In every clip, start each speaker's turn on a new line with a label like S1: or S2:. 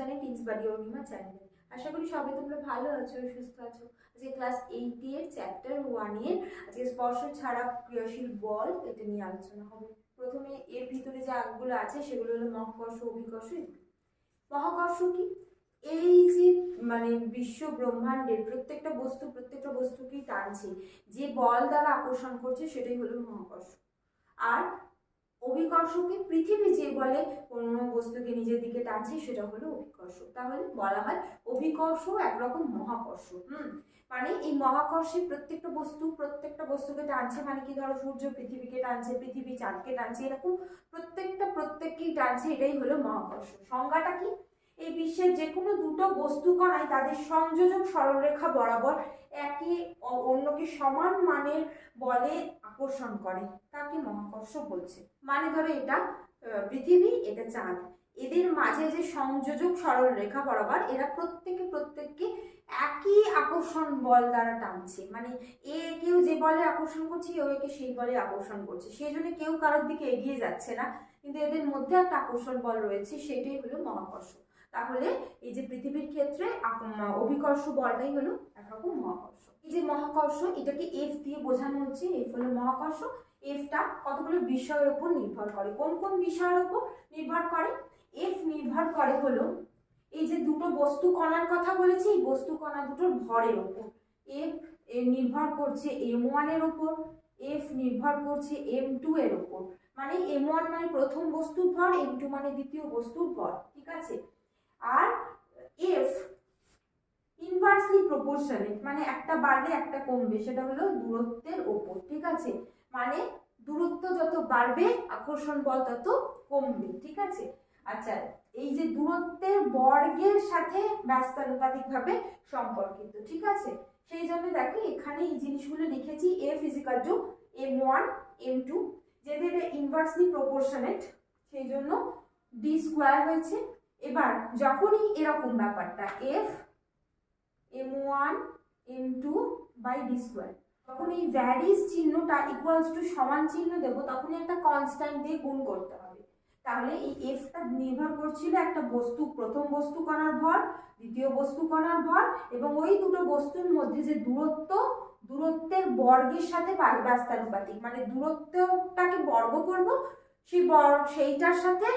S1: জানাই টিন্স বাড়ি অরুণিমা চ্যানেলে আশা করি সবাই তোমরা ভালো আছো, সুস্থ আছো। আজকে ক্লাস এইট এর চ্যাপ্টার ওয়ানের আজকে স্পর্শ ছাড়া ক্রিয়াশীল বল এটা নিয়ে আলোচনা হবে। প্রথমে এর ভিতরে যে আগগুলো আছে, সেগুলো হলো মহাকর্ষ, অভিকর্ষ। মহাকর্ষ কি? এই যে মানে বিশ্ব ব্রহ্মাণ্ডের প্রত্যেকটা বস্তু, প্রত্যেকটা বস্তুকেই টানছে। যে বল দ্বারা আকর্ষণ করছে, সেটাই হলো মহাকর্ষ। আর অভিকর্ষকে পৃথিবী যে বলে কোনো বস্তুকে নিজের দিকে টানছে, সেটা হলো অভিকর্ষ। তাহলে বলা হয় অভিকর্ষ একরকম মহাকর্ষ, হুম? মানে এই মহাকর্ষে প্রত্যেকটা বস্তু, প্রত্যেকটা বস্তুকে টানছে মানে কি? ধরো সূর্য পৃথিবীকে টানছে, পৃথিবী চাঁদকে টানছে, এরকম প্রত্যেকটা প্রত্যেককেই টানছে, এটাই হলো মহাকর্ষ। সংজ্ঞাটা কি? এই বিশ্বের যে কোনো দুটো বস্তু কণায় তাদের সংযোজক সরলরেখা বরাবর একে অন্যকে সমান মানের বলে আকর্ষণ করে। তাকে মহাকর্ষ বলছে। মানে ধরো এটা পৃথিবী, এটা চাঁদ। এদের মাঝে যে সংযোজক সরল রেখা বরাবর এরা প্রত্যেকে প্রত্যেককে একই আকর্ষণ বল দ্বারা টানছে। মানে এ কেউ যে বলে আকর্ষণ করছে, ও একে সেই বলে আকর্ষণ করছে। সেই জন্য কেউ কারোর দিকে এগিয়ে যাচ্ছে না। কিন্তু এদের মধ্যে একটা আকর্ষণ বল রয়েছে, সেটাই হলো মহাকর্ষ। তাহলে এই যে পৃথিবীর ক্ষেত্রে অভিকর্ষ বলটাই হলো একরকম মহাকর্ষ। এই যে মহাকর্ষ, এটাকে এফ দিয়ে বোঝানো হচ্ছে এফ হলো মহাকর্ষ। এফটা কতগুলো বিষয়ের উপর নির্ভর করে? কোন কোন বিষয়ের উপর নির্ভর করে? এফ নির্ভর করে হলো এই যে দুটো বস্তু কণার কথা বলেছি, এই বস্তু কণা দুটোর ভরের উপর। এফ নির্ভর করছে এম ওয়ানের উপর এফ নির্ভর করছে এম টু এর উপর। মানে এম ওয়ান মানে প্রথম বস্তুর ভর এম টু মানে দ্বিতীয় বস্তুর ভর, ঠিক আছে? আর এফ ইনভার্সলি প্রপোর্শনেট মানে একটা বাড়লে একটা কমবে, সেটা হলো দূরত্বের ওপর, ঠিক আছে? মানে দূরত্ব যত বাড়বে, আকর্ষণ বল তত কমবে, ঠিক আছে? আচ্ছা এই যে দূরত্বের বর্গের সাথে ব্যস্তানুপাতিকভাবে সম্পর্কিত, ঠিক আছে? সেই জন্য দেখো, এখানে এই জিনিসগুলো লিখেছি F is equal to M one M two যেহেতু এটা ইনভার্সলি প্রপোর্শনেট সেই জন্য ডি স্কোয়ার হয়েছে এবার যখনই এরকম ব্যাপারটা F M one M two by D square যখন এই ভ্যারিস চিহ্নটা ইকুয়ালস টু সমান চিহ্ন দেবো, তখনই একটা কনস্ট্যান্ট দিয়ে গুণ করতে হবে। তাহলে এই এফটা নির্ভর করছিল একটা বস্তু, প্রথম বস্তু কণার ভর, দ্বিতীয় বস্তু কণার ভর, এবং ওই দুটো বস্তুর মধ্যে যে দূরত্ব, দূরত্বের বর্গের সাথে ব্যস্তানুপাতিক মানে দূরত্বটাকে বর্গ করব, সেই বর্গ সেইটার সাথে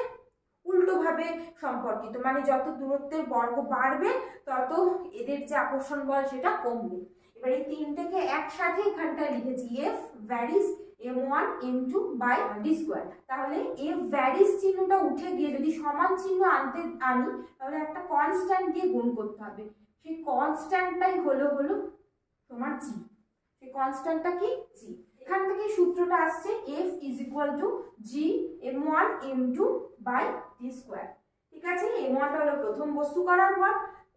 S1: উল্টোভাবে সম্পর্কিত। মানে যত দূরত্বের বর্গ বাড়বে, তত এদের যে আকর্ষণ বল সেটা কমবে। এবার এই তিনটেকে একসাথে এখানটা লিখেছি F varies M one M two by D square তাহলে এফ ভ্যারিস চিহ্নটা উঠে গিয়ে যদি সমান চিহ্ন আনতে আনি, তাহলে একটা কনস্ট্যান্ট দিয়ে গুণ করতে হবে। সেই কনস্ট্যান্টটাই হলো হলো তোমার জি সেই কনস্ট্যান্টটা কি? জি এখান থেকে সূত্রটা আসছে F is equal to G M one M two by D square ঠিক আছে? এম ওয়ানটা হলো প্রথম বস্তু কণার ভর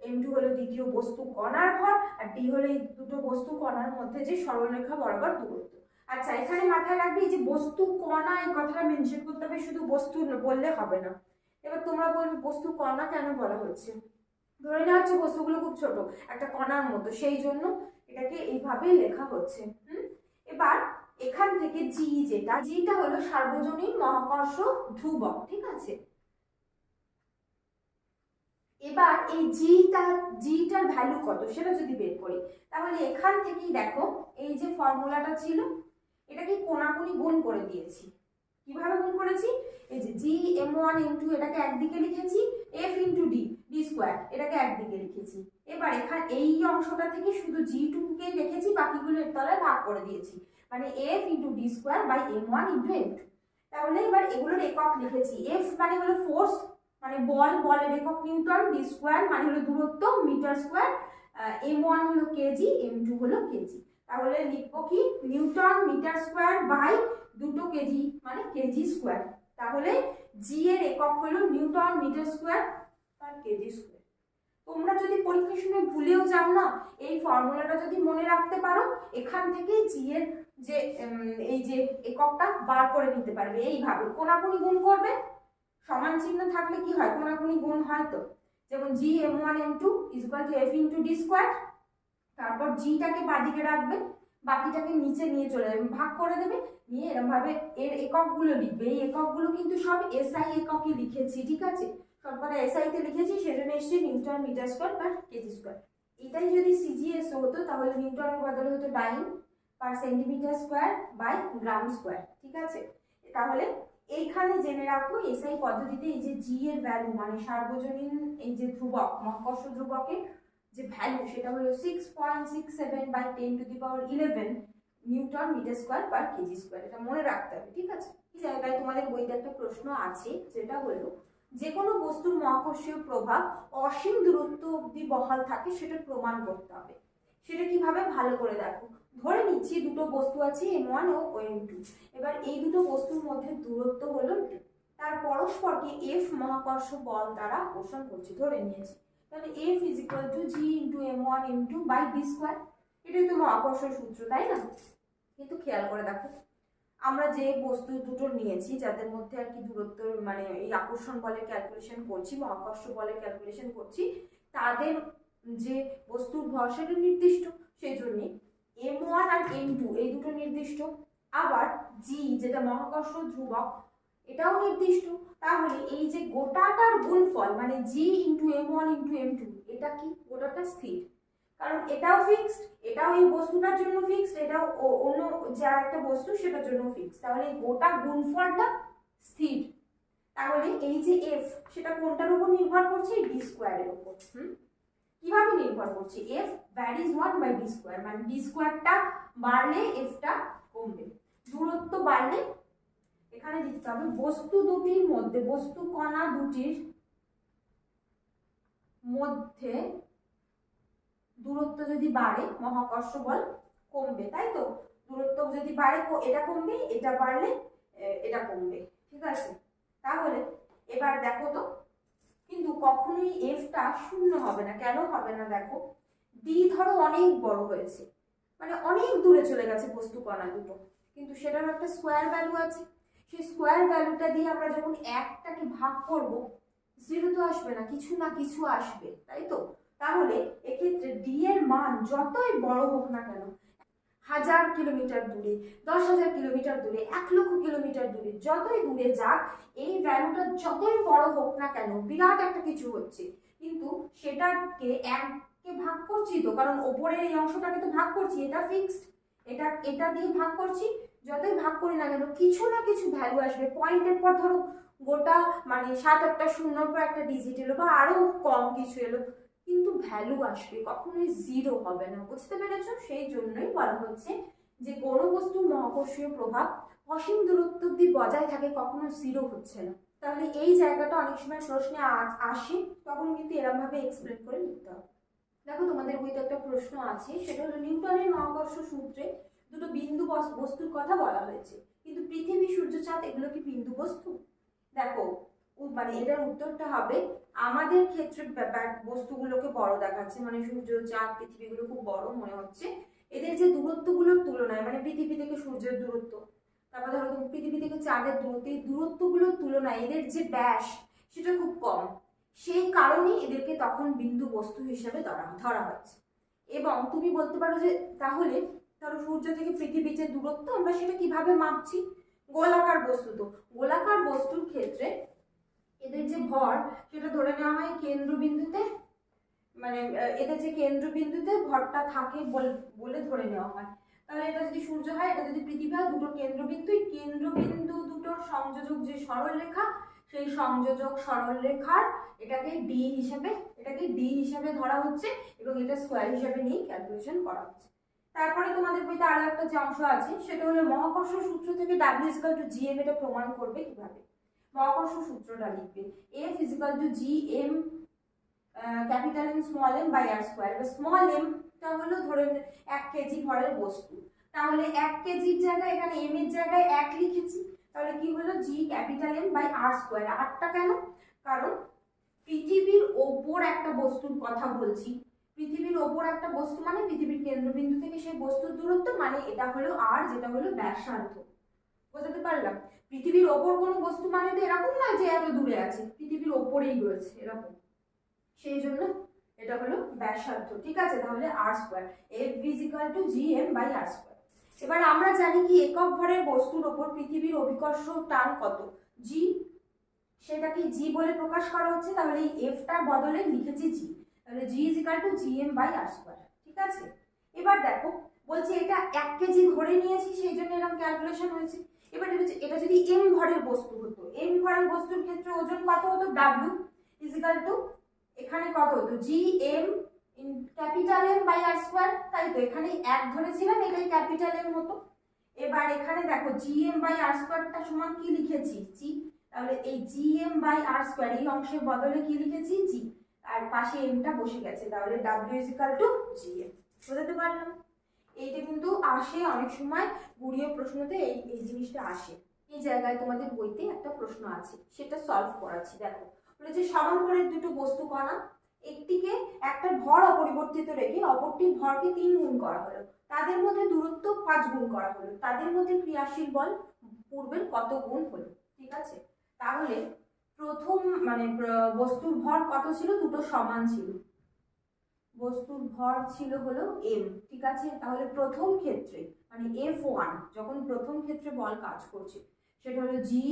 S1: এম টু হলো দ্বিতীয় বস্তু কণার ভর আর ডি হলো এই দুটো বস্তু কণার মধ্যে যে সরলরেখা বরাবর দূরত্ব। আচ্ছা এখানে মাথায় রাখবে যে বস্তু কণা এই কথাটা মেনশন করতে হবে, শুধু বস্তু বললে হবে না। এবার তোমরা বলবে, বস্তু কণা কেন বলা হচ্ছে? ধরে নেওয়া হচ্ছে বস্তুগুলো খুব ছোট, একটা কণার মতো, সেই জন্য এটাকে এইভাবেই লেখা হচ্ছে। এখান থেকে জি যেটা জিটা হলো সার্বজনীন মহাকর্ষ ধ্রুবক, ঠিক আছে? এবার এই জিটা জিটার ভ্যালু কত? সেটা যদি বের করি, তাহলে এখান থেকেই দেখো, এই যে ফর্মুলাটা ছিল, এটাকে কোনাকুনি গুণ করে দিয়েছি। কীভাবে গুণ করেছি? এই যে G M one M two এটাকে একদিকে লিখেছি F into D D square এটাকে একদিকে লিখেছি। এবার এখানে, এই অংশটা থেকে শুধু জি টুকে লিখেছি, বাকিগুলো এর তলায় ভাগ করে দিয়েছি। মানে F into D square by M one into M two তাহলে এবার এগুলোর একক লিখেছি। এফ মানে হলো ফোর্স মানে বল, বলের একক নিউটন ডি স্কোয়ার মানে হলো দূরত্ব মিটার স্কোয়ার এম ওয়ান হলো কেজি এম টু হলো কেজি তাহলে লিখব কি? নিউটন মিটার স্কোয়ার বাই দুটো কেজি মানে কেজি স্কোয়ার তাহলে জি এর একক হলো newton metre square per KG square তোমরা যদি পরীক্ষার সময় ভুলেও যাও না, এই ফর্মুলাটা যদি মনে রাখতে পারো, এখান থেকে জি এর যে এই যে এককটা বার করে নিতে পারবে। এইভাবে কোনাকুনি গুণ করবে। সমান চিহ্ন থাকলে কি হয়? কোনাকুনি গুণ হয় তো। যেমন G M one M two equal to F into D square তারপর জিটাকে বাদিকে রাখবে, বাকিটাকে নিচে নিয়ে চলে যাবে, ভাগ করে দেবে, নিয়ে এরকম ভাবে এর এককগুলো লিখবে। এই এককগুলো কিন্তু সব এসআই এককে লিখেছি, ঠিক আছে? সবকটা এসআইতে লিখেছি, সেজন্য এসছে newton metre square per KG square এটাই যদি সিজিএস হতো, তাহলে নিউটনের বদলে হতো dyne per centimetre square by gram square ঠিক আছে? তাহলে এইখানে জেনে রাখো এসআই পদ্ধতিতে এই যে জি এর ভ্যালু মানে সার্বজনীন এই যে ধ্রুবক, মহাকর্ষ ধ্রুবকের যে ভ্যালু সেটা হলো six point six seven by ten to the power eleven newton metre square per KG square এটা মনে রাখতে হবে, ঠিক আছে? এই জায়গায় তোমাদের বইতে একটা প্রশ্ন আছে, যেটা হলো যে কোনো বস্তুর মহাকর্ষীয় প্রভাব অসীম দূরত্ব অবধি বহাল থাকে, সেটা প্রমাণ করতে হবে। সেটা কীভাবে? ভালো করে দেখো। ধরে নিচ্ছি দুটো বস্তু আছে এম ওয়ান ও এম টু এবার এই দুটো বস্তুর মধ্যে দূরত্ব হলো। তার পরস্পরকে এফ মহাকর্ষ বল দ্বারা আকর্ষণ করছে। ধরে নিয়েছি। তাহলে F is to G into M one M two by B square এটাই তো মহাকর্ষ সূত্র, তাই না? কিন্তু খেয়াল করে দেখো। আমরা যে বস্তু দুটো নিয়েছি, যাদের মধ্যে আর কি দূরত্ব মানে এই আকর্ষণ বলে ক্যালকুলেশন করছি মহাকর্ষ বলে ক্যালকুলেশন করছি, তাদের যে বস্তুর ভর সেটা নির্দিষ্ট সেই জন্যে এম ওয়ান আর এম টু এই দুটো নির্দিষ্ট। আবার জি যেটা মহাকর্ষ ধ্রুবক, এটাও নির্দিষ্ট। তাহলে এই যে গোটাটার গুণফল মানে G into M one into M two এটা কি গোটাটা স্থির? কারণ এটাও ফিক্সড এটাও এই বস্তুটার জন্য ফিক্সড এটাও অন্য যা একটা বস্তু সেটার জন্য ফিক্সড তাহলে এই গোটা গুণফলটা স্থির। তাহলে এই যে এফ সেটা কোনটার উপর নির্ভর করছে? ডি স্কোয়ারের উপর। হুম? কীভাবে নির্ভর করছে? F varies one by D square মানে ডি স্কোয়ারটা বাড়লে এফটা কমবে। দূরত্ব বাড়লে এখানে দিতে হবে বস্তু দুটির মধ্যে, বস্তু কণা দুটির মধ্যে দূরত্ব যদি বাড়ে, মহাকর্ষ বল কমবে, তাই তো? দূরত্ব যদি বাড়ে এটা কমবে, এটা বাড়লে এটা কমবে, ঠিক আছে? তাহলে, এবার দেখো তো, কিন্তু কখনোই এফটা শূন্য হবে না, কেন হবে না দেখো? ডি ধরো অনেক বড় হয়েছে মানে অনেক দূরে চলে গেছে বস্তু কণা দুটো, কিন্তু সেটার একটা স্কোয়ার ভ্যালু আছে। সেই স্কোয়ার ভ্যালুটা দিয়ে আমরা যখন একটাকে ভাগ করব জিরো তো আসবে না, কিছু না কিছু আসবে, তাই তো? তাহলে এক্ষেত্রে ডি এর মান যতই বড় হোক না কেন, হাজার কিলোমিটার দূরে, দশ হাজার কিলোমিটার দূরে, এক লক্ষ কিলোমিটার দূরে, যতই দূরে যাক, এই ভ্যালুটা যতই বড় হোক না কেন, বিরাট একটা কিছু হচ্ছে। কিন্তু সেটাকে এককে ভাগ করছি তো, কারণ ওপরের এই অংশটাকে তো ভাগ করছি, এটা ফিক্সড এটা এটা দিয়ে ভাগ করছি, যতই ভাগ করি না কেন, কিছু না কিছু ভ্যালু আসবে। পয়েন্টের পর ধরো, গোটা মানে সাত আটটা শূন্যর পর একটা ডিজিট এলো বা আরও কম কিছু এলো ভ্যালু আসবে কখনোই জিরো হবে না। বুঝতে পেরেছ? সেই জন্যই বলা হচ্ছে যে কোনো বস্তুর মহাকর্ষীয় প্রভাব, অসীম দূরত্ব অব্দি বজায় থাকে কখনো জিরো হচ্ছে না। তাহলে এই জায়গাটা অনেক সময় প্রশ্নে আসে, তখন কিন্তু এরমভাবে এক্সপ্লেন করে লিখতে হবে। দেখো, তোমাদের বইতে একটা প্রশ্ন আছে, সেটা হলো নিউটনের মহাকর্ষ সূত্রে দুটো বিন্দু বস- বস্তুর কথা বলা হয়েছে। কিন্তু পৃথিবী সূর্যচাঁদ এগুলো কি বিন্দু বস্তু? মানে এটার উত্তরটা হবে, আমাদের ক্ষেত্রে ব্যা- ব্যা- বস্তুগুলোকে বড় দেখাচ্ছে মানে সূর্য, চাঁদ, পৃথিবীগুলো খুব বড় মনে হচ্ছে। এদের যে দূরত্বগুলোর তুলনায় মানে পৃথিবী থেকে সূর্যের দূরত্ব, তারপর ধরো পৃথিবী থেকে চাঁদের দূরত্ব, এই দূরত্বগুলোর তুলনায় এদের যে ব্যাস, সেটা খুব কম। সেই কারণেই এদেরকে তখন বিন্দু বস্তু হিসেবে ধরা ধরা হচ্ছে এবং তুমি বলতে পারো যে, তাহলে ধরো সূর্য থেকে পৃথিবীর যে দূরত্ব, আমরা সেটা কীভাবে মাপছি? গোলাকার বস্তু তো। গোলাকার বস্তুর ক্ষেত্রে এদের যে ভর, সেটা ধরে নেওয়া হয় কেন্দ্রবিন্দুতে মানে এদের যে কেন্দ্রবিন্দুতে ভরটা থাকে বল- ধরে নেওয়া হয়। তাহলে এটা যদি সূর্য হয়, এটা যদি পৃথিবী হয় দুটো কেন্দ্রবিন্দু কেন্দ্রবিন্দু দুটোর সংযোজক যে সরল রেখা, সেই সংযোজক সরল রেখার এটাকে ডি হিসাবে, এটাকে ডি হিসাবে ধরা হচ্ছে এবং এটা স্কোয়ার হিসাবে নিয়ে ক্যালকুলেশন করা হচ্ছে। তারপরে তোমাদের বইতে আরও একটা যে অংশ আছে, সেটা হলো মহাকর্ষ সূত্র থেকে W is equal to G M এটা প্রমাণ করবে কীভাবে। মহাকর্ষ সূত্রটা লিখবে F is equal to G M capital M small M by R square এবার স্মল এমটা হলো ধরে নে- এক কেজি ভরের বস্তু। তাহলে এক কেজির জায়গায়, এখানে এম এর জায়গায় এক লিখেছি। তাহলে কি হলো? G capital M by R square আরটা কেন? কারণ পৃথিবীর ওপর একটা বস্তুর কথা বলছি। পৃথিবীর ওপর একটা বস্তু মানে পৃথিবীর কেন্দ্রবিন্দু থেকে সেই বস্তুর দূরত্ব মানে এটা হলো আর যেটা হলো ব্যাসার্ধ। বোঝাতে পারলাম? পৃথিবীর ওপর কোনো বস্তু মানে তো এরকম না যে এত দূরে আছে, পৃথিবীর ওপরেই রয়েছে এরকম। সেই জন্য এটা হলো ব্যাসার্ধ, ঠিক আছে? তাহলে R square F is equal to G M by R square এবার আমরা জানি কি একক ভরের বস্তুর ওপর পৃথিবীর অভিকর্ষ টান কত? জি সেটাকে জি বলে প্রকাশ করা হচ্ছে, তাহলে এই এফটার বদলে লিখেছি জি তাহলে G is equal to G M by R square ঠিক আছে? এবার দেখো, বলছে এটা এক কেজি ধরে নিয়েছি, সেই জন্য এরকম ক্যালকুলেশন হয়েছে। এবার এটা যদি এম ভরের বস্তু হতো এম ভরের বস্তুর ক্ষেত্রে ওজন কত হতো? ডাব্লিউ ইজ ইকাল টু এখানে কত হতো? G M capital M by R square তাই তো এখানে এক ধরেছিলাম, এটাই ক্যাপিটাল এম হতো। এবার এখানে দেখো জি এম বাই আর স্কোয়ারটা সমান কি লিখেছি? জি তাহলে এই G M by R square এই অংশের বদলে কি লিখেছি? জি আর পাশে এমটা বসে গেছে, তাহলে W is equal to G M বোঝাতে পারলাম? এইটা কিন্তু আসে অনেক সময় গুড়িয়ে প্রশ্নতে এই এই জিনিসটা আসে। এই জায়গায় তোমাদের বইতে একটা প্রশ্ন আছে, সেটা সলভ করাচ্ছি, দেখো। বলেছে সমান্তরের দুটো বস্তু কণা, একটিকে একটা ভর অপরিবর্তিত রেখে অপরটির ভরকে তিন গুণ করা হলো। তাদের মধ্যে দূরত্ব পাঁচ গুণ করা হলো। তাদের মধ্যে ক্রিয়াশীল বল পূর্বের কত গুণ হলো, ঠিক আছে? তাহলে প্রথম মানে বস্তুর ভর কত ছিল? দুটো সমান ছিল। বস্তুর ভর ছিল হলো এম ঠিক আছে? তাহলে প্রথম ক্ষেত্রে মানে এফ ওয়ান যখন প্রথম ক্ষেত্রে বল কাজ করছে, সেটা হলো G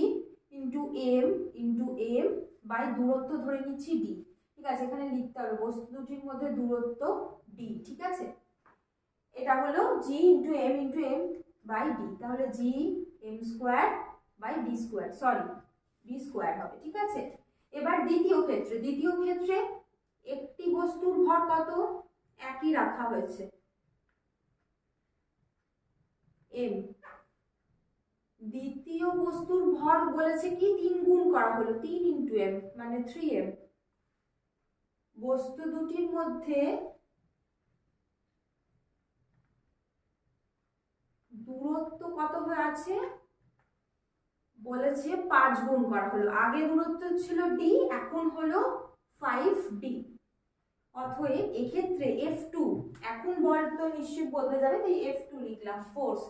S1: into M into M by দূরত্ব ধরে নিচ্ছি ডি ঠিক আছে? এখানে লিখতে হবে বস্তু দুটির মধ্যে দূরত্ব ডি ঠিক আছে? এটা হলো G into M into M by D তাহলে G M square by D square sorry D square হবে, ঠিক আছে? এবার দ্বিতীয় ক্ষেত্রে দ্বিতীয় ক্ষেত্রে বস্তুর ভর কত? একই রাখা হয়েছে। এম দ্বিতীয় বস্তুর ভর বলেছে কি? তিন গুণ করা হলো। তিন ইন্টু এম মানে থ্রি এম বস্তু দুটির মধ্যে দূরত্ব কত হয়ে আছে? বলেছে পাঁচ গুণ করা হলো। আগে দূরত্ব ছিল ডি এখন হলো ফাইভ ডি অতএব এক্ষেত্রে এফ টু এখন বল তো নিশ্চয়ই বদলে যাবে, তাই এফ টু লিখলাম ফোর্স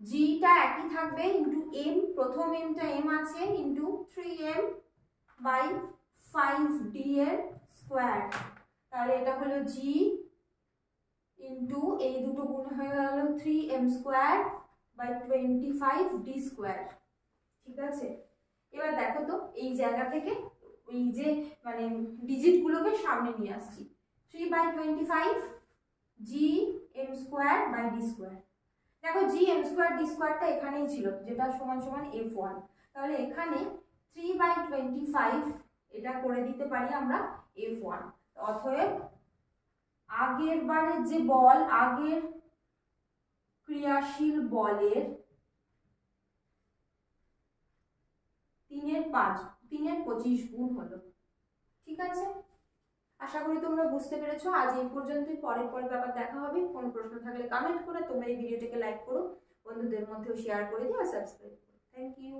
S1: জিটা একই থাকবে ইন্টু এম প্রথম এমটা এম আছে into three M by five D এর স্কোয়ার তাহলে এটা হলো জি ইন্টু এই দুটো গুণ হয়ে গেল three M square by twenty five D square ঠিক আছে? এবার দেখো তো, এই জায়গা থেকে এই যে মানে ডিজিটগুলোকে সামনে নিয়ে আসছি। Three by twenty five G M square by D square দেখো জি এম স্কোয়ার ডি স্কোয়ারটা এখানেই ছিল, যেটা সমান সমান এফ ওয়ান তাহলে এখানে থ্রি বাই টোয়েন্টি ফাইভ এটা করে দিতে পারি আমরা এফ ওয়ান অতএব, আগের বারের যে বল, আগের ক্রিয়াশীল বলের তিনের পাঁচ, তিনের পঁচিশ গুণ হলো। ঠিক আছে? আশা করি তোমরা বুঝতে পেরেছ। আজ এই পর্যন্তই। পরের পরের ব্যাপার দেখা হবে। কোনো প্রশ্ন থাকলে কমেন্ট করে তোমরা এই ভিডিওটাকে লাইক করো। বন্ধুদের মধ্যেও শেয়ার করে দিও আর সাবস্ক্রাইব করো। Thank you